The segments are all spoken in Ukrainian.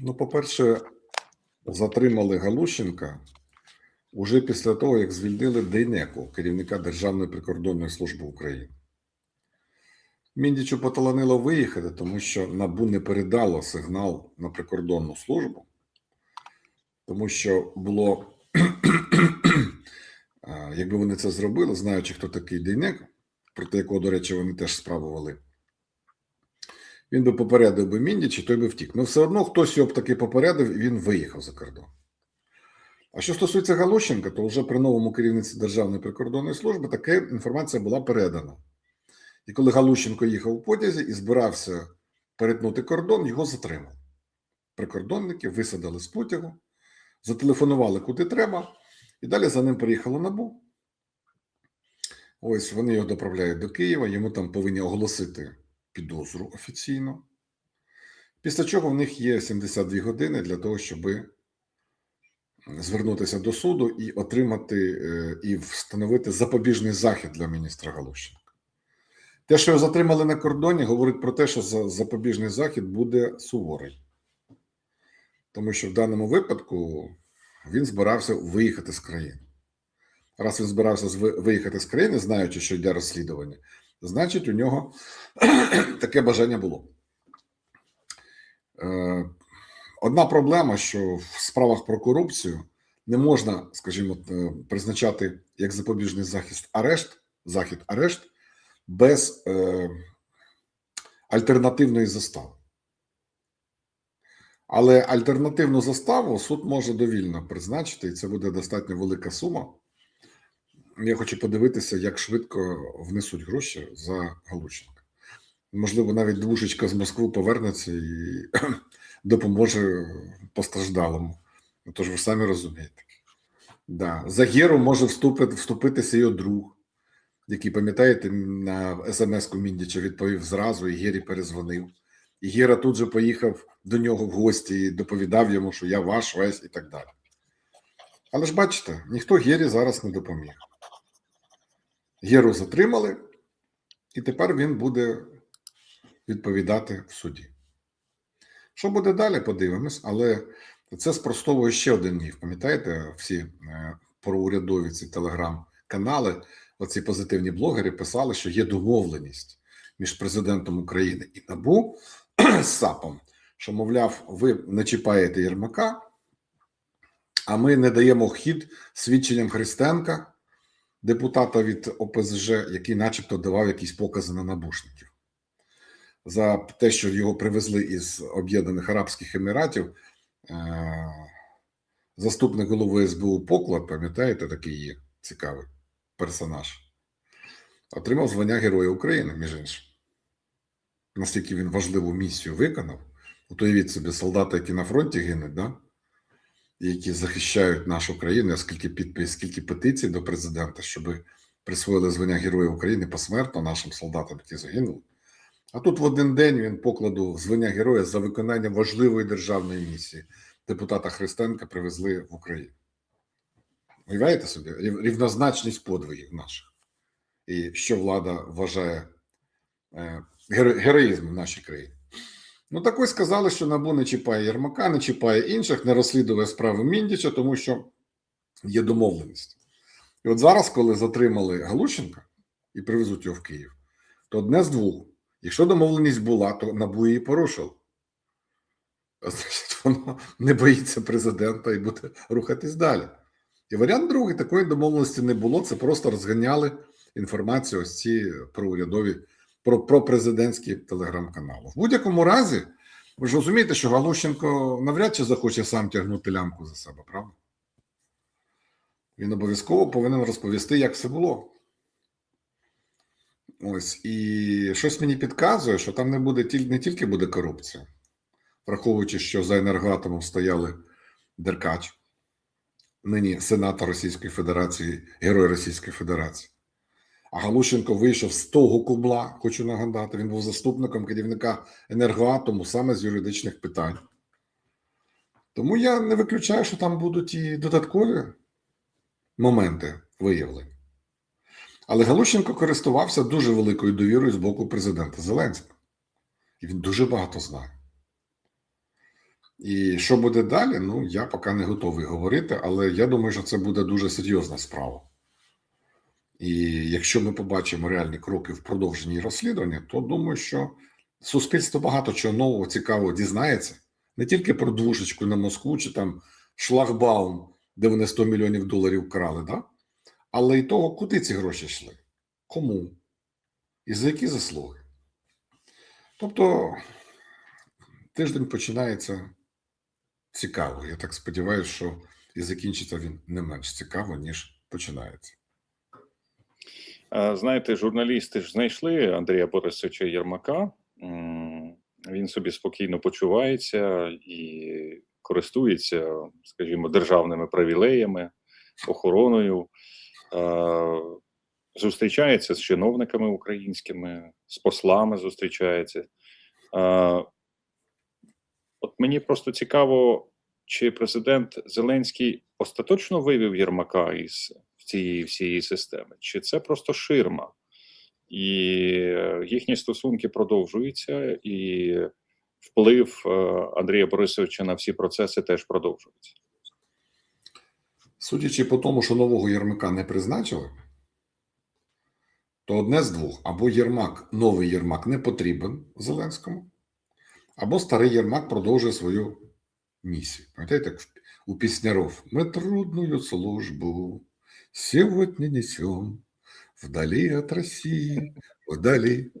Ну, по-перше, затримали Галущенка уже після того, як звільнили Дейнеку, керівника Державної прикордонної служби України. Міндічу поталанило виїхати, тому що НАБУ не передало сигнал на прикордонну службу, тому що було, якби вони це зробили, знаючи, хто такий Дейнек, проти якого, до речі, вони теж справу вели, він би попередив би Міндіч, і той би втік. Ну, все одно хтось його б таки попередив, і він виїхав за кордон. А що стосується Галущенка, то вже при новому керівництві Державної прикордонної служби така інформація була передана. І коли Галущенко їхав у потязі і збирався перетнути кордон, його затримали. Прикордонники висадили з потягу, зателефонували куди треба, і далі за ним приїхало НАБУ. Ось вони його доправляють до Києва, йому там повинні оголосити підозру офіційно. Після чого в них є 72 години для того, щоб звернутися до суду і отримати е, і встановити запобіжний захід для міністра Галущенка. Те, що його затримали на кордоні, говорить про те, що запобіжний захід буде суворий. Тому що в даному випадку він збирався виїхати з країни. Раз він збирався виїхати з країни, знаючи, що йде розслідування, значить, у нього таке бажання було. Е, Одна проблема, що в справах про корупцію не можна, скажімо, е, призначати як запобіжний захист арешт, захід арешт без е, альтернативної застави. Але альтернативну заставу суд може довільно призначити, і це буде достатньо велика сума. Я хочу подивитися, як швидко внесуть гроші за Галущенка. Можливо, навіть двушечка з Москви повернеться і допоможе постраждалому. Тож ви самі розумієте. Да. За Геру може вступити, вступитися його друг, який, пам'ятаєте, на смс-ку Міндіча відповів зразу, і Гері перезвонив. І Гера тут же поїхав до нього в гості і доповідав йому, що я ваш весь і так далі. Але ж бачите, ніхто Гері зараз не допоміг. Геру затримали, і тепер він буде відповідати в суді. Що буде далі, подивимось, але це спростовує ще один міф. Пам'ятаєте, всі е, проурядові ці телеграм-канали, оці позитивні блогери писали, що є домовленість між президентом України і НАБУ з САПом, що, мовляв, ви не чіпаєте Єрмака, а ми не даємо хід свідченням Христенка, депутата від ОПЗЖ, який, начебто, давав якісь покази на набушників. За те, що його привезли із Об'єднаних Арабських Еміратів, е, заступник голови СБУ Поклад, пам'ятаєте, такий є цікавий персонаж, отримав звання Героя України, між іншим. Наскільки він важливу місію виконав, уявіть собі, солдати, які на фронті гинуть, да? Які захищають нашу країну, а скільки підпис, скільки петицій до президента, щоб присвоїли звання Героя України посмертно нашим солдатам, які загинули. А тут в один день він покладу звання героя за виконання важливої державної місії депутата Христенка привезли в Україну. Уявляєте собі рівнозначність подвигів наших, і що влада вважає е, геро- героїзмом в нашій країні. Ну, так ось сказали, що НАБУ не чіпає Єрмака, не чіпає інших, не розслідує справу Міндіча, тому що є домовленість. І от зараз, коли затримали Галущенка і привезуть його в Київ, то одне з двох. Якщо домовленість була, то НАБУ її порушив. А Значить, воно не боїться президента і буде рухатись далі. І варіант другий такої домовленості не було. Це просто розганяли інформацію ось ці проурядові, про, про президентські телеграм-канали. В будь-якому разі, ви ж розумієте, що Галущенко навряд чи захоче сам тягнути лямку за себе, правда? Він обов'язково повинен розповісти, як все було. Ось і щось мені підказує, що там не буде не тільки буде корупція, враховуючи, що за енергоатомом стояли Деркач, нині сенатор Російської Федерації, герой Російської Федерації. Галущенко вийшов з того кубла, хочу нагадати. Він був заступником керівника енергоатому саме з юридичних питань. Тому я не виключаю, що там будуть і додаткові моменти виявлені. Але Галущенко користувався дуже великою довірою з боку президента Зеленського. І він дуже багато знає. І що буде далі? Ну, я поки не готовий говорити, але я думаю, що це буде дуже серйозна справа. І якщо ми побачимо реальні кроки в продовженні розслідування, то думаю, що суспільство багато чого нового цікавого дізнається не тільки про двушечку на Москву чи там шлагбаум, де вони 100 мільйонів доларів крали, да? але й того, куди ці гроші йшли, кому і за які заслуги. Тобто тиждень починається цікаво. Я так сподіваюся, що і закінчиться він не менш цікаво, ніж починається. А, Знаєте, журналісти ж знайшли Андрія Борисовича Єрмака. Він собі спокійно почувається і користується, скажімо, державними привілеями, охороною, зустрічається з чиновниками українськими, з послами зустрічається. От мені просто цікаво, чи президент Зеленський остаточно вивів Єрмака із цієї всієї системи, чи це просто ширма, і е, їхні стосунки продовжуються, і вплив е, Андрія Борисовича на всі процеси теж продовжується. Судячи по тому, що нового Єрмака не призначили, то одне з двох: або Єрмак, новий Єрмак не потрібен Зеленському, або старий Єрмак продовжує свою місію. Пам'ятаєте, як у пісняров ми трудную службу сьогодні несем вдалі від Росії, вдалі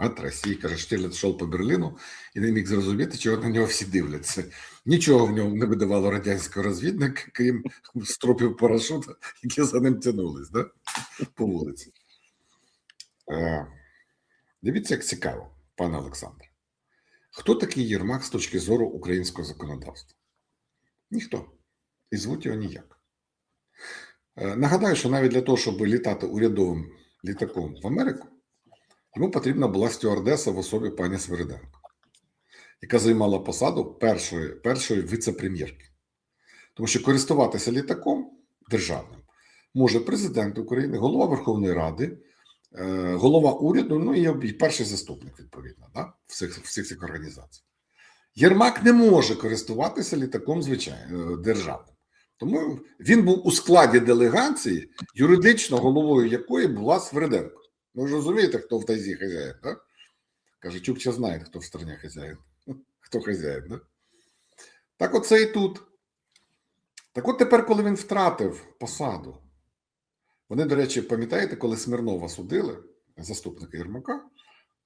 від Росії. Каже, Штирлиц йшов по Берліну і не міг зрозуміти, чого на нього всі дивляться. Нічого в ньому не видавало радянського розвідника, крім стропів парашута, які за ним тянулись да? по вулиці. Е, дивіться, як цікаво, пане Олександре. Хто такий Єрмак з точки зору українського законодавства? Ніхто. І звуть його ніяк. Е, Нагадаю, що навіть для того, щоб літати урядовим літаком в Америку, йому потрібна була стюардеса в особі пані Свириденко, яка займала посаду першої, першої віце-прем'єрки. Тому що користуватися літаком державним може президент України, голова Верховної Ради, е, голова уряду, ну і перший заступник, відповідно, да? всіх, всіх цих організацій. Єрмак не може користуватися літаком звичайно державним. Тому він був у складі делегації, юридично головою якої була Сверденко. Ви ж розумієте, хто в тайзі хазяїн, так? Каже, Чукча знає, хто в страні хазяїн. Хто хазяїн, да? Так оце і тут. Так от тепер, коли він втратив посаду, вони, до речі, пам'ятаєте, коли Смірнова судили, заступника Єрмака,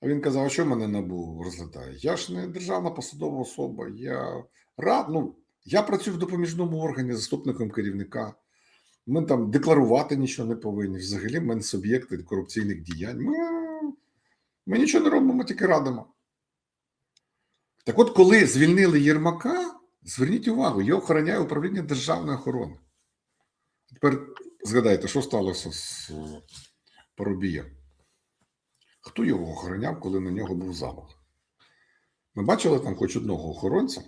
а він казав, а що мене набу розглядає? Я ж не державна посадова особа, я рад, ну, я працюю в допоміжному органі заступником керівника. Ми там декларувати нічого не повинні. Взагалі, ми не суб'єкти корупційних діянь. Ми, ми нічого не робимо, тільки радимо. Так от, коли звільнили Єрмака, зверніть увагу, його охороняє управління державної охорони. Тепер згадайте, що сталося з Поробієм? Хто його охороняв, коли на нього був замах? Ми бачили там хоч одного охоронця,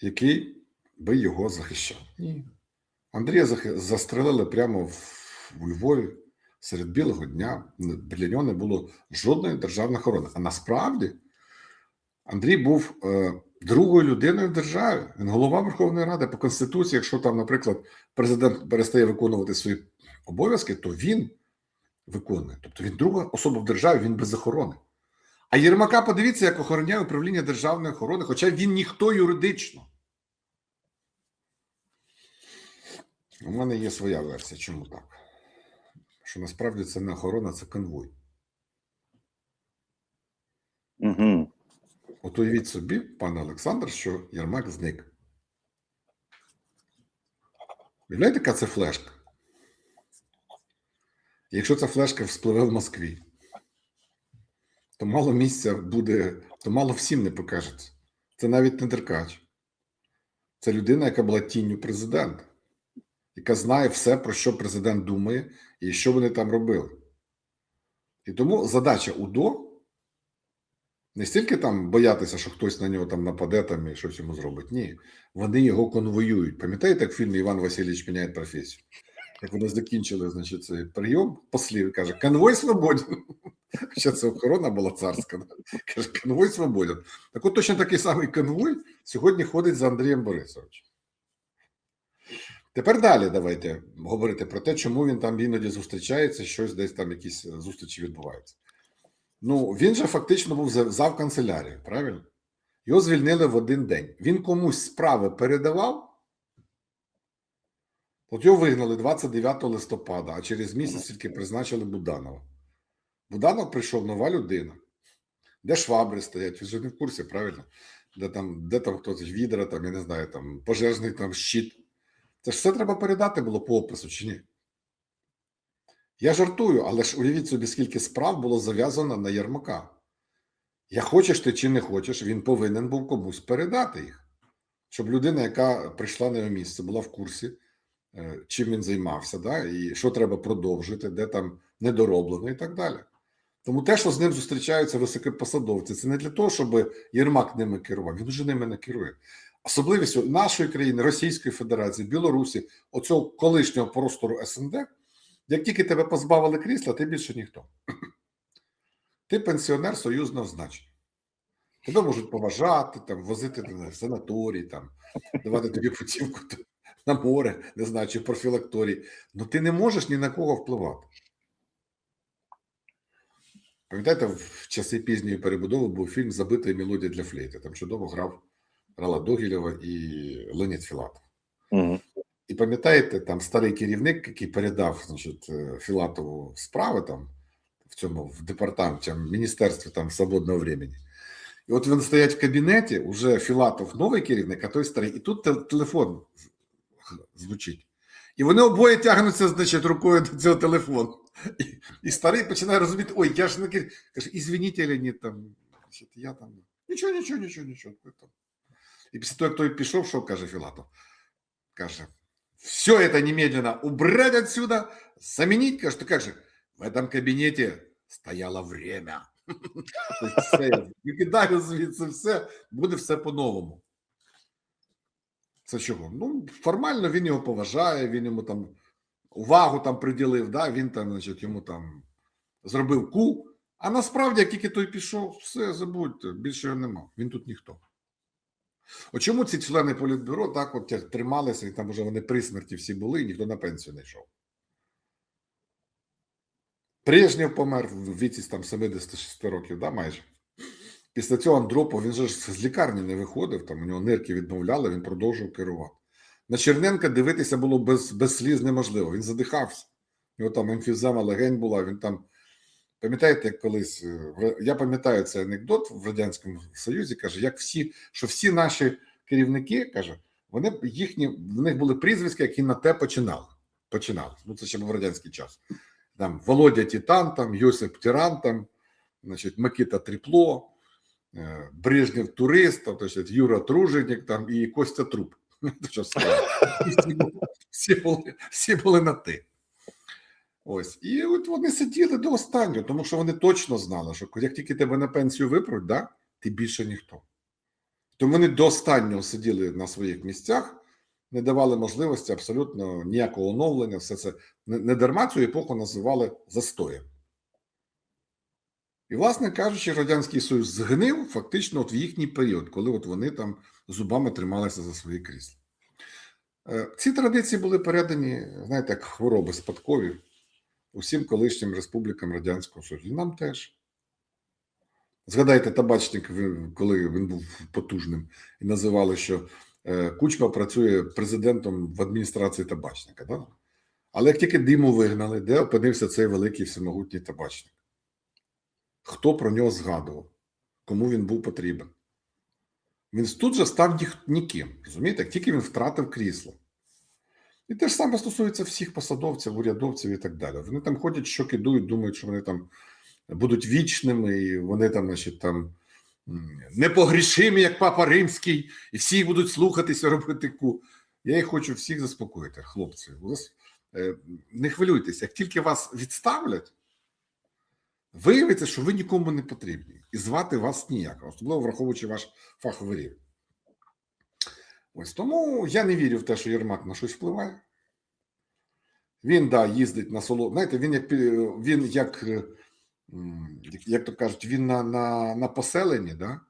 який би його захищав. Ні. Андрія застрелили прямо в, Львові серед білого дня. Біля нього не було жодної державної охорони. А насправді Андрій був е, другою людиною в державі. Він голова Верховної Ради по Конституції. Якщо там, наприклад, президент перестає виконувати свої обов'язки, то він виконує. Тобто він друга особа в державі, він без охорони. А Єрмака, подивіться, як охороняє управління державної охорони, хоча він ніхто юридично. У мене є своя версія. Чому так? Що насправді це не охорона, це конвой. Угу. От уявіть собі, пане Олександр, що Єрмак зник. Уявляєте, яка це флешка? Якщо ця флешка вспливе в Москві, то мало місця буде, то мало всім не покажеться. Це навіть не Деркач. Це людина, яка була тінню президента, яка знає все, про що президент думає і що вони там робили. І тому задача УДО не стільки там боятися, що хтось на нього там нападе там і щось йому зробить. Ні, вони його конвоюють. Пам'ятаєте, як в фільмі Іван Васильович міняє професію? як вони закінчили, значить, цей прийом послів, каже, конвой свободен. Ще це охорона була царська. Каже, конвой свободен. Так от точно такий самий конвой сьогодні ходить за Андрієм Борисовичем. Тепер далі давайте говорити про те, чому він там іноді зустрічається, щось десь там якісь зустрічі відбуваються. Ну, він же фактично був зав канцелярії, правильно? Його звільнили в один день. Він комусь справи передавав. От його вигнали 29 листопада, а через місяць тільки призначили Буданова. Буданов прийшов нова людина. Де швабри стоять? Ви ж не в курсі, правильно? Де там, де там хтось відра, там, я не знаю, там пожежний там щит. Це ж все треба передати було по опису, чи ні? Я жартую, але ж уявіть собі, скільки справ було зав'язано на Єрмака. Я хочеш ти чи не хочеш, він повинен був комусь передати їх. Щоб людина, яка прийшла на його місце, була в курсі, е, чим він займався, да, і що треба продовжити, де там недороблено і так далі. Тому те, що з ним зустрічаються високопосадовці, це не для того, щоб Єрмак ними керував. Він вже ними не керує. Особливістю нашої країни, Російської Федерації, Білорусі, оцього колишнього простору СНД, як тільки тебе позбавили крісла, ти більше ніхто. Ти пенсіонер союзного значення. Тебе можуть поважати, там, возити в санаторій, там, давати тобі путівку на море, не знаю, чи в профілакторій. Ну ти не можеш ні на кого впливати. Пам'ятаєте, в часи пізньої перебудови був фільм Забита мелодія для флейти. Там чудово грав Рала Догілєва і Леонід Філатов. Угу. І пам'ятаєте, там старий керівник, який передав значить, е, Філатову справи там в цьому в департаменті, в міністерстві там свободного времени. І от він стоять в кабінеті, уже Філатов новий керівник, а той старий, і тут телефон звучить. І вони обоє тягнуться, значить, рукою до цього телефону. І, і старий починає розуміти: ой, я ж не кер... каже, ізвініть, Леонід, там, значить, я там. Нічого, нічого, нічого, нічого. Ви там». І після того, як той пішов, що каже Філатов? Каже, все это немедленно убрать отсюда, заменить, каже, как же, в этом кабинете стояло время. Викидаю звідси все, буде все по-новому. Це чого? Ну, формально він його поважає, він йому там увагу там приділив, да? він там, значить, йому там зробив ку. А насправді, як тільки той пішов, все, забудьте, більше його нема. Він тут ніхто. От чому ці члени політбюро так от трималися, і там вже вони при смерті всі були, і ніхто на пенсію не йшов. Брежнєв помер в віці там 76 років, да, майже. Після цього Андропов, він же ж з лікарні не виходив, там у нього нирки відмовляли, він продовжував керувати. На Черненка дивитися було без, без сліз неможливо, він задихався. У нього там емфізема легень була, він там. Пам'ятаєте, як колись е, я пам'ятаю цей анекдот в Радянському Союзі, каже, як всі, що всі наші керівники, каже, вони їхні, в них були прізвиська, які на те починали. Починали. Ну, це ще був радянський час. Там Володя Титан, там Йосип Тиран, там, значить, Микита Тріпло, е, Брежнєв Турист, там, Юра Труженик там, і Костя Труп. Всі були, всі були на ти. Ось. І от вони сиділи до останнього, тому що вони точно знали, що як тільки тебе на пенсію випруть, да, ти більше ніхто. Тому вони до останнього сиділи на своїх місцях, не давали можливості абсолютно ніякого оновлення. Все це не, дарма цю епоху називали застоєм. І, власне кажучи, Радянський Союз згнив фактично от в їхній період, коли от вони там зубами трималися за свої крісла. Е, Ці традиції були передані, знаєте, як хвороби спадкові усім колишнім республікам Радянського Союзу. Нам теж. Згадайте, табачник, коли він був потужним, і називали, що е, Кучма працює президентом в адміністрації табачника. Да? Але як тільки диму вигнали, де опинився цей великий всемогутній табачник? Хто про нього згадував? Кому він був потрібен? Він тут же став ніким. Розумієте, як тільки він втратив крісло. І те ж саме стосується всіх посадовців, урядовців і так далі. Вони там ходять, що кидують, думають, що вони там будуть вічними, і вони там, значить, там непогрішимі, як папа римський, і всі їх будуть слухатися, робити ку. Я їх хочу всіх заспокоїти, хлопці. У вас, е, Не хвилюйтесь, як тільки вас відставлять, виявиться, що ви нікому не потрібні, і звати вас ніяк, особливо враховуючи ваш фаховий рівень. Ось тому я не вірю в те, що Єрмак на щось впливає. Він да, їздить на соло. Знаєте, він як він як, е, як- то кажуть, він на, на, на поселенні, да?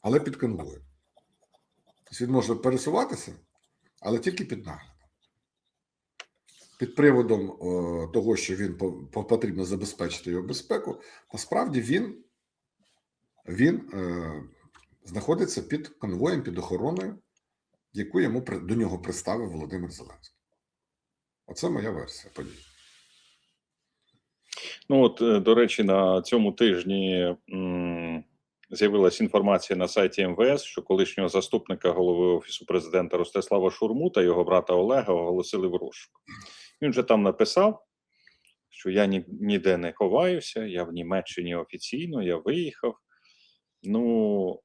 але під конвоєм. Тобто він може пересуватися, але тільки під наглядом. Під приводом е, того, що він по- потрібно забезпечити його безпеку, насправді він, він е, знаходиться під конвоєм, під охороною, яку йому до нього представив Володимир Зеленський. Оце моя версія подій. Ну от, е, до речі, на цьому тижні з'явилася інформація на сайті МВС, що колишнього заступника голови Офісу президента Ростислава Шурму та його брата Олега оголосили в розшук. Він вже там написав, що я ні, ніде не ховаюся, я в Німеччині офіційно, я виїхав. Ну,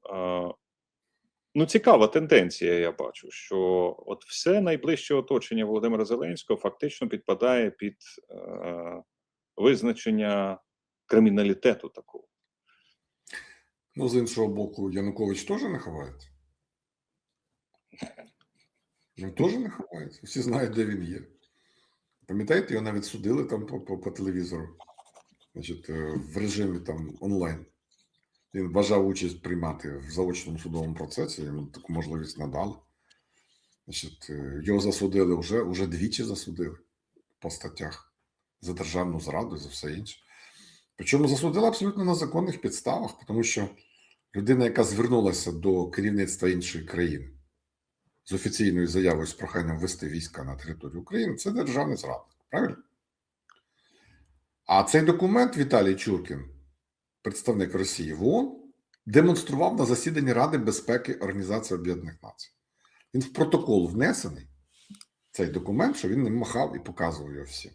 ну цікава тенденція, я бачу, що от все найближче оточення Володимира Зеленського фактично підпадає під. Е, визначення криміналітету такого. Ну, з іншого боку, Янукович теж не ховається. Він теж не ховається. Всі знають, де він є. Пам'ятаєте, його навіть судили там по, телевізору, значить, е, в режимі там онлайн. Він бажав участь приймати в заочному судовому процесі, йому таку можливість надали. Значить, е, його засудили вже, вже двічі засудили по статтях за державну зраду і за все інше. Причому засудили абсолютно на законних підставах, тому що людина, яка звернулася до керівництва іншої країни з офіційною заявою з проханням ввести війська на територію України, це державний зрадник. Правильно? А цей документ Віталій Чуркін, представник Росії в ООН, демонстрував на засіданні Ради безпеки Організації Об'єднаних Націй. Він в протокол внесений, цей документ, що він ним махав і показував його всім.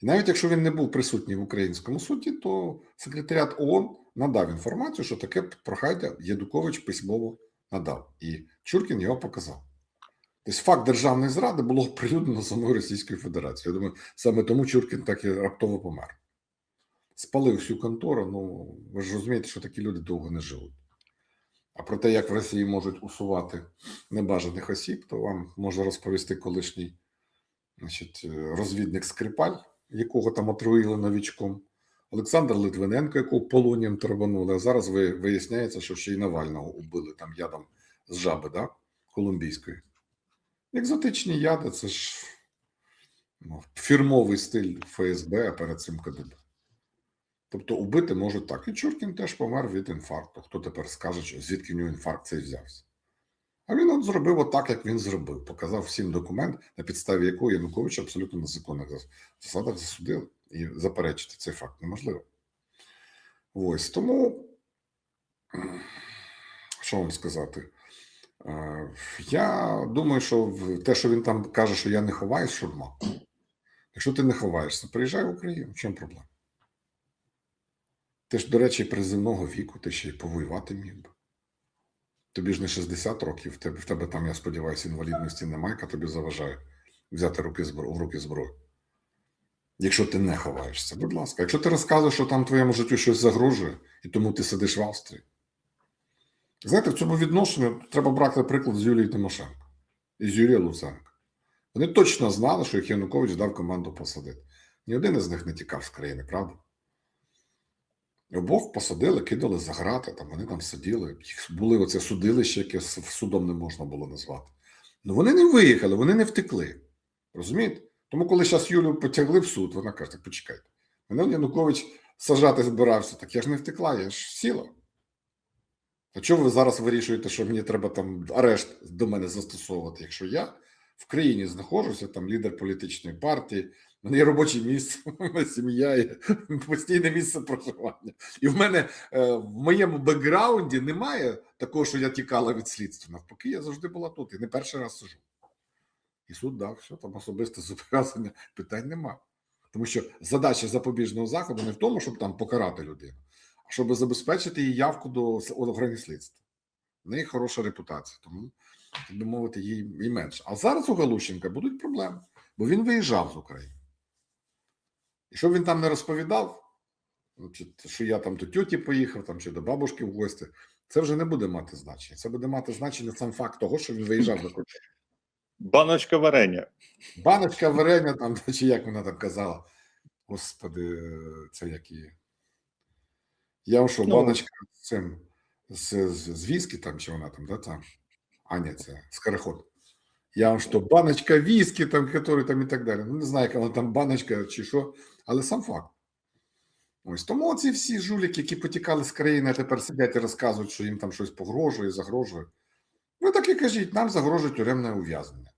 І навіть якщо він не був присутній в українському суді, то секретаріат ООН надав інформацію, що таке прохання Єдукович письмово надав. І Чуркін його показав. Тобто факт державної зради було оприлюднено самою Російською Федерацією. Я думаю, саме тому Чуркін так і раптово помер. Спалив всю контору. Ну, ви ж розумієте, що такі люди довго не живуть. А про те, як в Росії можуть усувати небажаних осіб, то вам може розповісти колишній значить, е, розвідник Скрипаль, якого там отруїли новічком, Олександр Литвиненко, якого полонієм траванули. А зараз ви, виясняється, що ще й Навального убили там ядом з жаби, да? колумбійської. Екзотичні яди це ж ну, фірмовий стиль ФСБ, а перед цим КДБ. Тобто убити можуть так. І Чуркін теж помер від інфаркту. Хто тепер скаже, що звідки в нього інфаркт цей взявся? А він от зробив отак, як він зробив. Показав всім документ, на підставі якого Янукович абсолютно на законних засадах засудили. І заперечити цей факт неможливо. Ось тому, що вам сказати? Е, Я думаю, що те, що він там каже, що я не ховаюсь, шурма. Якщо ти не ховаєшся, приїжджай в Україну. В чому проблема? Ти ж, до речі, приземного віку, ти ще й повоювати міг би. Тобі ж не 60 років, в тебе, в тебе там, я сподіваюся, інвалідності немає, яка тобі заважає взяти руки збро, в руки зброю. Якщо ти не ховаєшся, будь ласка. Якщо ти розказуєш, що там твоєму життю щось загрожує, і тому ти сидиш в Австрії. Знаєте, в цьому відношенні треба брати приклад з Юлії Тимошенко і з Юрія Луценка. Вони точно знали, що їх Янукович дав команду посадити. Ні один із них не тікав з країни, правда? Обох посадили, кидали за грати, там вони там сиділи. Їх були оце судилище, яке судом не можна було назвати. Ну вони не виїхали, вони не втекли. Розумієте? Тому, коли зараз Юлю потягли в суд, вона каже: так почекайте. Мене Янукович сажати збирався, так я ж не втекла, я ж сіла. А чого ви зараз вирішуєте, що мені треба там арешт до мене застосовувати, якщо я в країні знаходжуся, там лідер політичної партії, в мене є робоче місце, сім'я, є постійне місце проживання. І в мене е, в моєму бекграунді немає такого, що я тікала від слідства. Навпаки, я завжди була тут і не перший раз сижу. І суд дав, все там особисте зобов'язання, питань нема. Тому що задача запобіжного заходу не в тому, щоб там покарати людину, а щоб забезпечити її явку до органів слідства. В неї хороша репутація, тому, так би мовити, їй і менше. А зараз у Галущенка будуть проблеми, бо він виїжджав з України. І щоб він там не розповідав, значить, що я там до тьоті поїхав, там, чи до бабушки в гості, це вже не буде мати значення. Це буде мати значення сам факт того, що він виїжджав за кордон. Баночка варення. Баночка варення там, чи як вона там казала. Господи, це як її. Я вам що, Ну. баночка з цим з, з, з віскі там, чи вона там, да, там? А, ні, це скороход. Я вам що, баночка віскі, там, который там і так далі. Ну, не знаю, яка вона там баночка чи що, але сам факт. Ось тому ці всі жуліки, які потікали з країни, а тепер сидять і розказують, що їм там щось погрожує, загрожує. Ви так і кажіть, нам загрожує тюремне ув'язнення.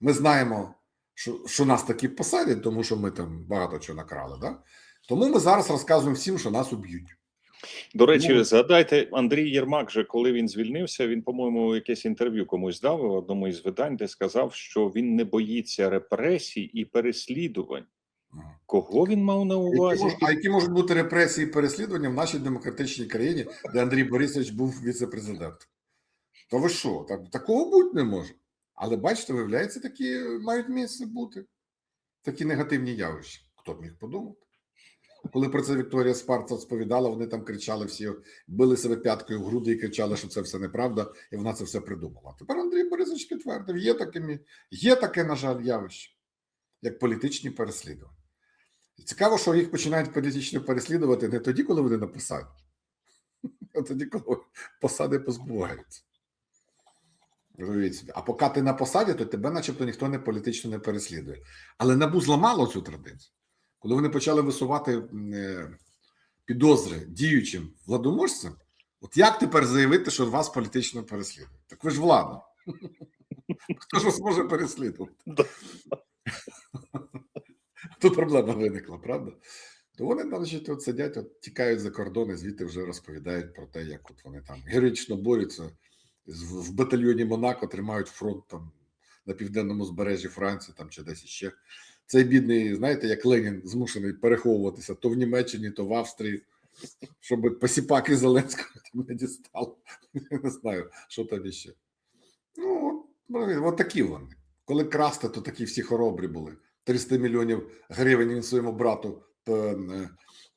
Ми знаємо, що, що нас такі посадять, тому що ми там багато чого накрали. Да? Тому ми зараз розказуємо всім, що нас уб'ють. До речі, Ну. згадайте, Андрій Єрмак, же, коли він звільнився, він, по-моєму, якесь інтерв'ю комусь дав в одному із видань, де сказав, що він не боїться репресій і переслідувань. Кого він мав на які, увазі? а які можуть бути репресії і переслідування в нашій демократичній країні, де Андрій Борисович був віце-президентом? То ви що? Так, такого бути не може. Але бачите, виявляється, такі мають місце бути. Такі негативні явища. Хто б міг подумати? Коли про це Вікторія Спарца розповідала, вони там кричали всі, били себе п'яткою в груди і кричали, що це все неправда, і вона це все придумала. Тепер Андрій Борисович підтвердив, є таке, є таке, на жаль, явище, як політичні переслідування. І цікаво, що їх починають політично переслідувати не тоді, коли вони на посаді, а тоді, коли посади позбуваються. А поки ти на посаді, то тебе, начебто, ніхто не політично не переслідує. Але НАБУ зламало цю традицію. Коли вони почали висувати е, підозри діючим владоможцям, от як тепер заявити, що вас політично переслідують? Так ви ж влада. Хто ж вас може переслідувати? Тут проблема виникла, правда? То вони, значить, от сидять, от тікають за кордони, звідти вже розповідають про те, як от вони там героїчно борються в батальйоні Монако, тримають фронт там на південному збережжі Франції там чи десь іще. Цей бідний, знаєте, як Ленін змушений переховуватися то в Німеччині, то в Австрії, щоб посіпаки Зеленського там не дістали. Я не знаю, що там іще. Ну, от, от такі вони. Коли красти, то такі всі хоробрі були. 300 мільйонів гривень він своєму брату е, е,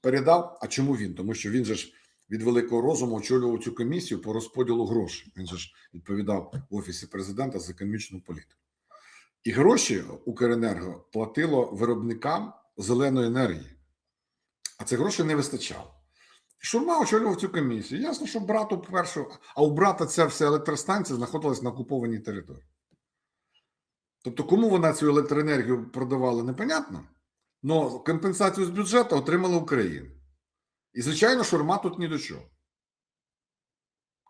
передав. А чому він? Тому що він же ж від великого розуму очолював цю комісію по розподілу грошей. Він же ж відповідав в офісі президента за економічну політику. І гроші Укренерго платило виробникам зеленої енергії, а цих грошей не вистачало. Шурма очолював цю комісію. Ясно, що брату першу, а у брата ця вся електростанція знаходилась на окупованій території. Тобто, кому вона цю електроенергію продавала, непонятно. але компенсацію з бюджету отримала Україна. І, звичайно, шурма тут ні до чого.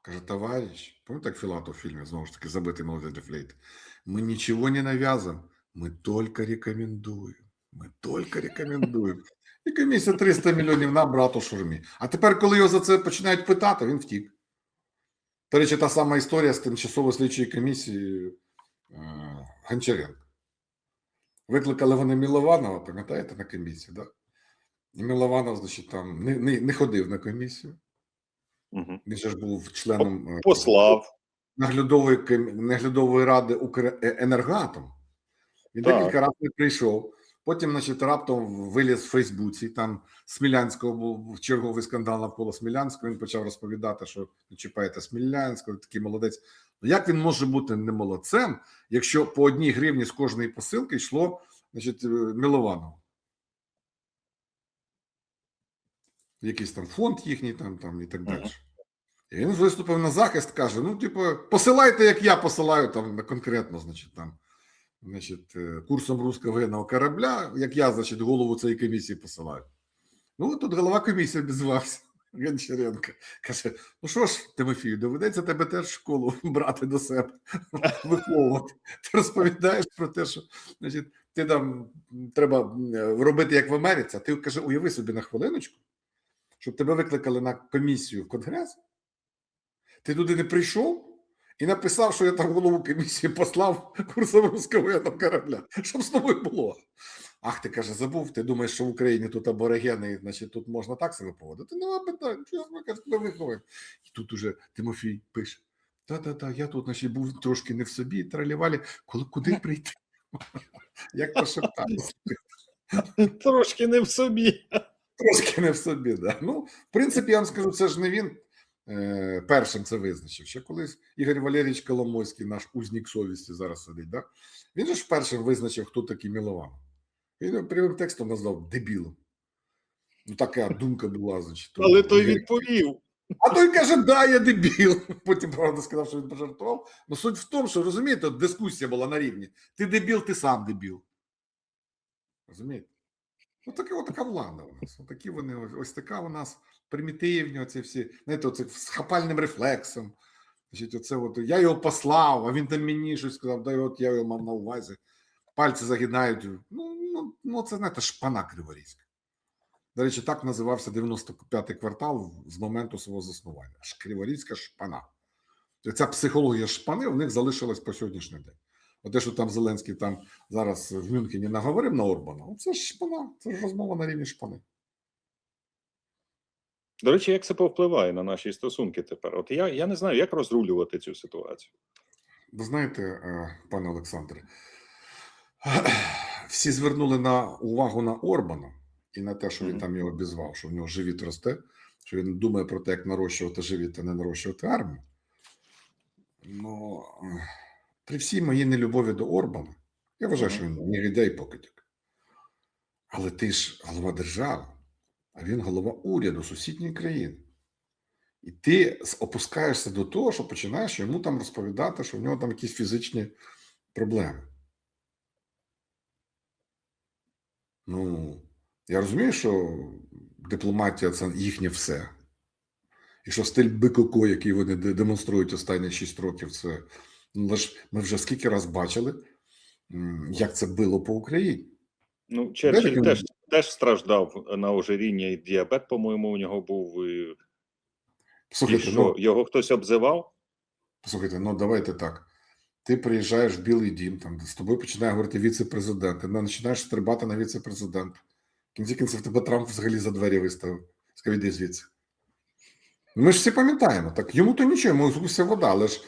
Каже, товарищ, пам'ятаєте, як Філатов в фільмі, знову ж таки, забитий молодий дефлейт. Мы ничего не навязываем, мы только рекомендуем. Ми тільки рекомендуємо. І комісія 300 мільйонів на брату Шурмі. А тепер, коли його за це починають питати, він втік. До речі, та сама історія з тимчасової слідчої комісії е, Гончаренка. Викликали вони Мілованова, пам'ятаєте, на комісію? Да? І Мілованов, значить, там не, не, не ходив на комісію. Мгм. Він же ж був членом е, Послав. наглядової наглядової ради Укренергатом. Він Так. декілька разів не прийшов. Потім, значить, раптом виліз в Фейсбуці. Там Смілянського був черговий скандал навколо Смілянського. Він почав розповідати, що не чіпаєте Смілянського, такий молодець. Ну як він може бути не молодцем, якщо по одній гривні з кожної посилки йшло, значить, е, Якийсь там фонд їхній, там, там і так далі. І він виступив на захист, каже: ну, типу, посилайте, як я посилаю там конкретно, значить, там, значить, е, курсом руського воєнного корабля, як я, значить, голову цієї комісії посилаю. Ну, тут голова комісії обізвався. Гончаренко каже: ну що ж, Тимофію, доведеться тебе теж в школу брати до себе, виховувати. Ти розповідаєш про те, що значить, ти там треба робити як в Америці. Ти каже, уяви собі на хвилиночку, щоб тебе викликали на комісію в Конгрес. Ти туди не прийшов і написав, що я там голову комісії послав курсом руського воєнного корабля. Щоб з тобою було? Ах, ти каже, забув. Ти думаєш, що в Україні тут аборигени, значить тут можна так себе поводити? Нема питань, себе каже, тебе виховую. І тут уже Тимофій пише: та-та-та, я тут значить, був трошки не в собі, тралівалі, коли куди прийти? Як пошепталися. Трошки не в собі. Трошки не в собі, да. Ну, в принципі, я вам скажу, це ж не він. Е, першим це визначив. Ще колись Ігор Валерійович Коломойський, наш узнік совісті, зараз сидить. Да? Він же ж першим визначив, хто такий Мілован. Він прямим текстом назвав дебілом. Ну, така думка була, значить. Але той відповів. а той каже, да, я дебіл. Потім, правда, сказав, що він пожартував. Ну суть в тому, що розумієте, дискусія була на рівні. Ти дебіл, ти сам дебіл. Розумієте? Ну, таке, така влада у нас. Отакі вони, ось, така у нас примітивні, оці всі, знаєте, оце з хапальним рефлексом. Значить, оце от, я його послав, а він там мені щось сказав, да, от я його мав на увазі. Пальці загинають. Ну, ну, ну це, знаєте, шпана криворізька. До речі, так називався 95-й квартал з моменту свого заснування. Криворізька шпана. Ця психологія шпани в них залишилась по сьогоднішній день. Те, що там Зеленський там зараз в Мюнхені наговорив на Орбана, це ж шпана, це ж розмова на рівні шпани. До речі, як це повпливає на наші стосунки тепер? От я, я не знаю, як розрулювати цю ситуацію. Ви знаєте, е, пане Олександре, всі звернули на увагу на Орбана і на те, що він Мгм. там його обізвав, що в нього живіт росте, що він думає про те, як нарощувати живіт, а не нарощувати армію. Ну, е, при всій моїй нелюбові до Орбана, я вважаю, що він негідяй і покидьок. Але ти ж голова держави, а він голова уряду сусідньої країни. І ти опускаєшся до того, що починаєш йому там розповідати, що в нього там якісь фізичні проблеми. Ну, я розумію, що дипломатія це їхнє все. І що стиль БКК, який вони демонструють останні 6 років, це ми вже скільки раз бачили, як це било по Україні. Ну, Черчилль теж, теж страждав на ожиріння і діабет, по-моєму, у нього був. І, і що, ну, його хтось обзивав? Слухайте, ну давайте так. Ти приїжджаєш в Білий Дім, там з тобою починає говорити віце-президент, ти починаєш стрибати на віце-президента. В кінці кінців тебе Трамп взагалі за двері виставив. Сказав, іди звідси. Ну, Ми ж всі пам'ятаємо, так йому то нічого, йому вся вода, але ж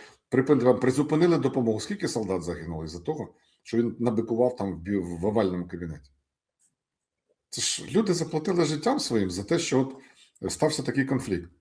призупинили допомогу. Скільки солдат загинуло із-за того, що він набикував там в овальному кабінеті? Це ж люди заплатили життям своїм за те, що от стався такий конфлікт.